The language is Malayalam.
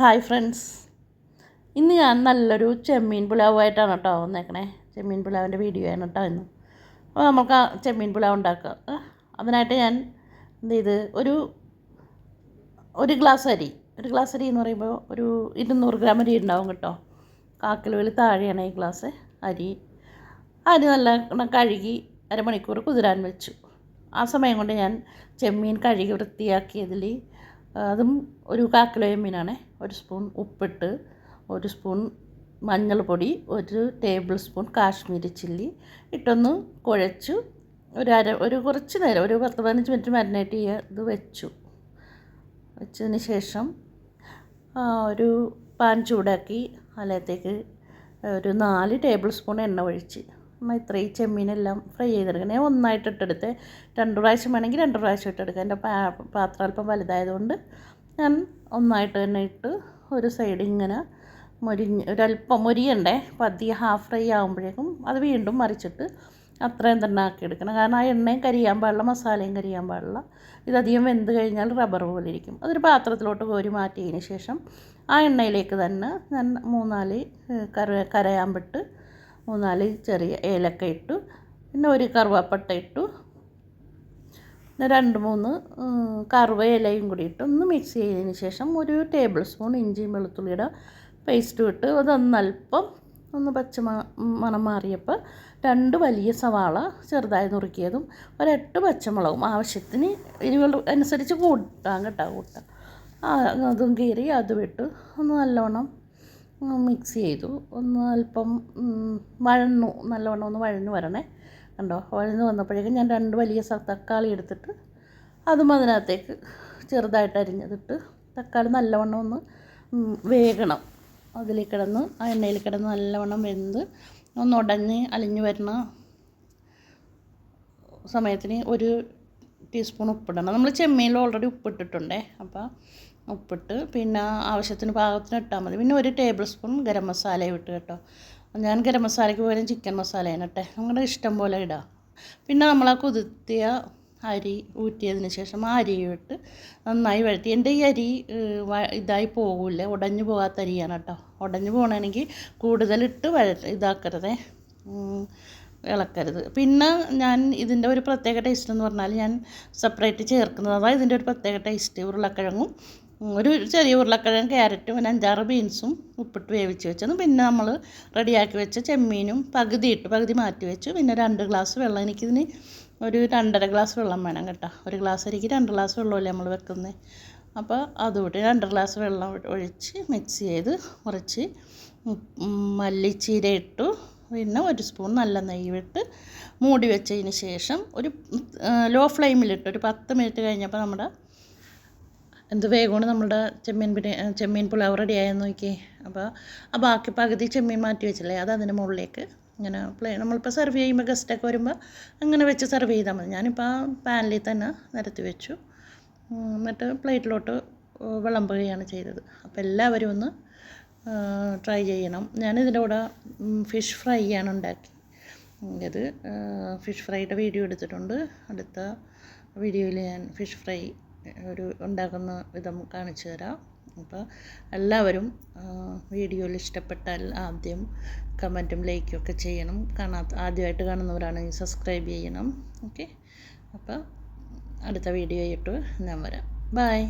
ഹായ് ഫ്രണ്ട്സ് ഇന്ന് ഞാൻ നല്ലൊരു ചെമ്മീൻ പുലാവായിട്ടാണ് കേട്ടോ വന്നേക്കണേ. ചെമ്മീൻ പുലാവിന്റെ വീഡിയോ ആണ് കേട്ടോ ഇന്ന്. അപ്പോൾ നമുക്ക് ആ ചെമ്മീൻ പുലാവ് ഉണ്ടാക്കുക അതിനായിട്ട് ഞാൻ എന്ത് ചെയ്ത് ഒരു ഒരു ഗ്ലാസ് അരി. ഒരു ഗ്ലാസ് അരി എന്ന് പറയുമ്പോൾ ഒരു ഇരുന്നൂറ് ഗ്രാം അരി ഉണ്ടാവും കേട്ടോ. കാക്കിലോയിൽ താഴെയാണ് ഈ ഗ്ലാസ് അരി. അരി നല്ല കഴുകി അരമണിക്കൂർ കുതിരാൻ വെച്ചു. ആ സമയം കൊണ്ട് ഞാൻ ചെമ്മീൻ കഴുകി വൃത്തിയാക്കിയതിൽ അതും ഒരു കാൽ കിലോ മീനാണ്. ഒരു സ്പൂൺ ഉപ്പിട്ട് ഒരു സ്പൂൺ മഞ്ഞൾപ്പൊടി ഒരു ടേബിൾ സ്പൂൺ കാശ്മീരി ചില്ലി ഇട്ടൊന്ന് കുഴച്ചു. ഒരു അര ഒരു കുറച്ച് നേരം ഒരു പത്ത് പതിനഞ്ച് മിനിറ്റ് മാരിനേറ്റ് ചെയ്യുക ഇത് വെച്ചു. വെച്ചതിന് ശേഷം ഒരു പാൻ ചൂടാക്കി അതിലത്തേക്ക് ഒരു നാല് ടേബിൾ സ്പൂൺ എണ്ണ ഒഴിച്ച്. ഇത്രയും ചെമ്മീനെല്ലാം ഫ്രൈ ചെയ്തെടുക്കണം ഞാൻ ഒന്നായിട്ട് ഇട്ടെടുത്ത് രണ്ട് പ്രാവശ്യം വേണമെങ്കിൽ രണ്ട് പ്രാവശ്യം ഇട്ടെടുക്കാം. എന്റെ പാത്രം അല്പം വലുതായതുകൊണ്ട് ഞാൻ ഒന്നായിട്ട് തന്നെ ഇട്ട് ഒരു സൈഡ് ഇങ്ങനെ മൊരിഞ്ഞ് ഒരല്പം മൊരിയണ്ടേ പതി ഹാഫ് ഫ്രൈ ആകുമ്പോഴേക്കും അത് വീണ്ടും മറിച്ചിട്ട് അത്രയും തന്നെ ആക്കി എടുക്കണം. കാരണം ആ എണ്ണയും കരിയാൻ പാടില്ല മസാലയും കരിയാൻ പാടില്ല. ഇതധികം വെന്ത് കഴിഞ്ഞാൽ റബ്ബർ പോലെ ഇരിക്കും. അതൊരു പാത്രത്തിലോട്ട് കോരി മാറ്റിയതിന് ശേഷം ആ എണ്ണയിലേക്ക് തന്നെ ഞാൻ മൂന്നാൽ കര കരയാമ്പിട്ട് മൂന്നാൽ ചെറിയ ഏലക്ക ഇട്ടു. പിന്നെ ഒരു കറുവാപ്പട്ട ഇട്ടു. പിന്നെ രണ്ട് മൂന്ന് കറുവയിലയും കൂടി ഇട്ട്. ഒന്ന് മിക്സ് ചെയ്തതിന് ശേഷം ഒരു ടേബിൾ സ്പൂൺ ഇഞ്ചിയും വെളുത്തുള്ളിയുടെ പേസ്റ്റും ഇട്ട് അതൊന്നല്പം ഒന്ന് പച്ച മണം മാറിയപ്പോൾ രണ്ട് വലിയ സവാള ചെറുതായി നുറുക്കിയതും ഒരെട്ട് പച്ചമുളകും ആവശ്യത്തിന് എരിവുകൾ അനുസരിച്ച് കൂട്ടാം കേട്ടോ കൂട്ടാം. അതും കീറി അതും ഇട്ട്. ഒന്ന് നല്ലവണ്ണം മിക്സ് ചെയ്തു. ഒന്ന് അല്പം വഴന്നു. നല്ലവണ്ണം ഒന്ന് വഴന്നു വരണേ. കണ്ടോ? വഴന്നു വന്നപ്പോഴേക്കും ഞാൻ രണ്ട് വലിയ തക്കാളി എടുത്തിട്ട് അതും അതിനകത്തേക്ക് ചെറുതായിട്ട് അരിഞ്ഞതിട്ട് തക്കാളി നല്ലവണ്ണം ഒന്ന് വേകണം. അതിൽ കിടന്ന് ആ എണ്ണയിൽ കിടന്ന് നല്ലവണ്ണം വെന്ത് ഒന്ന് ഉടഞ്ഞ് അലിഞ്ഞു വരുന്ന സമയത്തിന് ഒരു ടീസ്പൂൺ ഉപ്പിടണം. നമ്മൾ ചെമ്മീനിൽ ഓൾറെഡി ഉപ്പിട്ടിട്ടുണ്ടേ. അപ്പോൾ ഉപ്പിട്ട് പിന്നെ ആവശ്യത്തിന് പാകത്തിന് ഇട്ടാൽ മതി. പിന്നെ ഒരു ടേബിൾ സ്പൂൺ ഗരം മസാല ഇട്ട് കേട്ടോ. ഞാൻ ഗരം മസാലയ്ക്ക് പകരം ചിക്കൻ മസാലയാണ് ഇട്ടെ. നമ്മുടെ ഇഷ്ടം പോലെ ഇടാം. പിന്നെ നമ്മൾ ആ കുതിർത്തിയ അരി ഊറ്റിയതിന് ശേഷം ആ അരി ഇട്ട് നന്നായി വഴറ്റി. എന്റെ ഈ അരി ഇതായി പോകില്ല? ഉടഞ്ഞു പോകാത്ത അരിയാണ് കേട്ടോ. ഉടഞ്ഞു പോകണമെങ്കിൽ കൂടുതലിട്ട് വഴ ഇതാക്കരുതേ. ഇളക്കരുത്. പിന്നെ ഞാൻ ഇതിന്റെ ഒരു പ്രത്യേക ടേസ്റ്റ് എന്ന് പറഞ്ഞാൽ ഞാൻ സെപ്പറേറ്റ് ചേർക്കുന്നത്. അതായത് ഇതിന്റെ ഒരു പ്രത്യേക ടേസ്റ്റ് ഉരുളക്കിഴങ്ങും ഒരു ചെറിയ ഉരുളക്കിഴങ്ങ് ക്യാരറ്റും പിന്നെ അഞ്ചാറ് ബീൻസും ഉപ്പിട്ട് വേവിച്ച് വെച്ചതും. പിന്നെ നമ്മൾ റെഡിയാക്കി വെച്ച ചെമ്മീനും പകുതി ഇട്ട് പകുതി മാറ്റി വെച്ചു. പിന്നെ രണ്ട് ഗ്ലാസ് വെള്ളം എനിക്കിതിന് ഒരു രണ്ടര ഗ്ലാസ് വെള്ളം വേണം കേട്ടോ. ഒരു ഗ്ലാസ് അരിക്ക് രണ്ട് ഗ്ലാസ് വെള്ളമല്ലേ നമ്മൾ വെക്കുന്നത് അപ്പോൾ അതുകൂട്ടി രണ്ട് ഗ്ലാസ് വെള്ളം ഒഴിച്ച് മിക്സ് ചെയ്ത് കുറച്ച് മല്ലിച്ചീര ഇട്ടു. പിന്നെ ഒരു സ്പൂൺ നല്ല നെയ്യ് വിട്ട് മൂടി വെച്ചതിന് ശേഷം ഒരു ലോ ഫ്ലെയിമിലിട്ട് ഒരു പത്ത് മിനിറ്റ് കഴിഞ്ഞപ്പോൾ നമ്മുടെ എന്ത് വേഗമാണ് നമ്മുടെ ചെമ്മീൻ പിടി ചെമ്മീൻ പുലാവ് റെഡി ആയെന്ന് നോക്കിയേ. അപ്പോൾ ആ ബാക്കി പകുതി ചെമ്മീൻ മാറ്റി വെച്ചില്ലേ അത് അതിന്റെ മുകളിലേക്ക് ഇങ്ങനെ പ്ലേ നമ്മളിപ്പോൾ സെർവ് ചെയ്യുമ്പോൾ ഗസ്റ്റൊക്കെ വരുമ്പോൾ അങ്ങനെ വെച്ച് സെർവ് ചെയ്താൽ മതി. ഞാനിപ്പോൾ ആ പാനിൽ തന്നെ നിരത്തി വെച്ചു. എന്നിട്ട് പ്ലേറ്റിലോട്ട് വിളമ്പുകയാണ് ചെയ്തത്. അപ്പോൾ എല്ലാവരും ഒന്ന് ട്രൈ ചെയ്യണം. ഞാനിതിന്റെ കൂടെ ഫിഷ് ഫ്രൈ ആണ് ഉണ്ടാക്കി. ഇത് ഫിഷ് ഫ്രൈയുടെ വീഡിയോ എടുത്തിട്ടുണ്ട്. അടുത്ത വീഡിയോയിൽ ഞാൻ ഫിഷ് ഫ്രൈ ഒരു ഉണ്ടാക്കുന്ന വിധം കാണിച്ചു തരാം. അപ്പോൾ എല്ലാവരും വീഡിയോയിൽ ഇഷ്ടപ്പെട്ടാൽ ആദ്യം കമന്റും ലൈക്കും ഒക്കെ ചെയ്യണം. കാണാത്ത ആദ്യമായിട്ട് കാണുന്നവരാണെങ്കിൽ സബ്സ്ക്രൈബ് ചെയ്യണം. ഓക്കെ? അപ്പോൾ അടുത്ത വീഡിയോ ആയിട്ട് ഞാൻ വരാം. ബൈ.